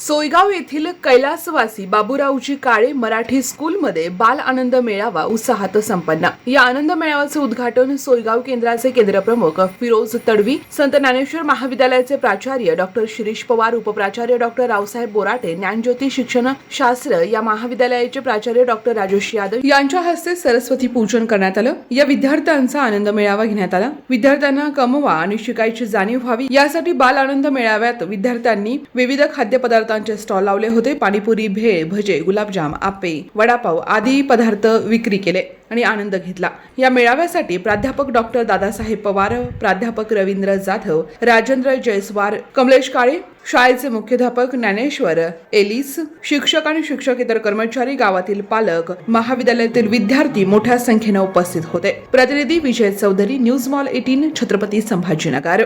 सोयगाव येथील कैलासवासी बाबूरावजी काळे मराठी स्कूलमध्ये बाल आनंद मेळावा उत्साहात संपन्न. या आनंद मेळाव्याचे उद्घाटन सोयगाव केंद्राचे केंद्रप्रमुख फिरोज तडवी संत ज्ञानेश्वर महाविद्यालयाचे प्राचार्य डॉक्टर शिरीष पवार उपप्राचार्य डॉक्टर रावसाहेब बोराटे ज्ञानज्योती शिक्षण शास्त्र या महाविद्यालयाचे प्राचार्य डॉक्टर राजेश यादव यांच्या हस्ते सरस्वती पूजन करण्यात आलं. या विद्यार्थ्यांचा आनंद मेळावा घेण्यात आला. विद्यार्थ्यांना कमवा आणि शिकायची जाणीव व्हावी यासाठी बाल आनंद मेळाव्यात विद्यार्थ्यांनी विविध खाद्यपदार्थ पदार्थांचे स्टॉल लावले होते. पाणीपुरी भेळ भजे गुलाबजाम आप्पे वडापाव आदी पदार्थ विक्री केले आणि आनंद घेतला. या मेळाव्यासाठी प्राध्यापक डॉक्टर दादासाहेब पवार प्राध्यापक रवींद्र जाधव राजेंद्र जयस्वार कमलेश काळे शाळेचे मुख्याध्यापक ज्ञानेश्वर एलिस शिक्षक आणि शिक्षकेतर कर्मचारी गावातील पालक महाविद्यालयातील विद्यार्थी मोठ्या संख्येने उपस्थित होते. प्रतिनिधी Vijay Chaudhari news mall eighteen Chhatrapati Sambhajinagar.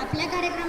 आपल्या कार्यक्रम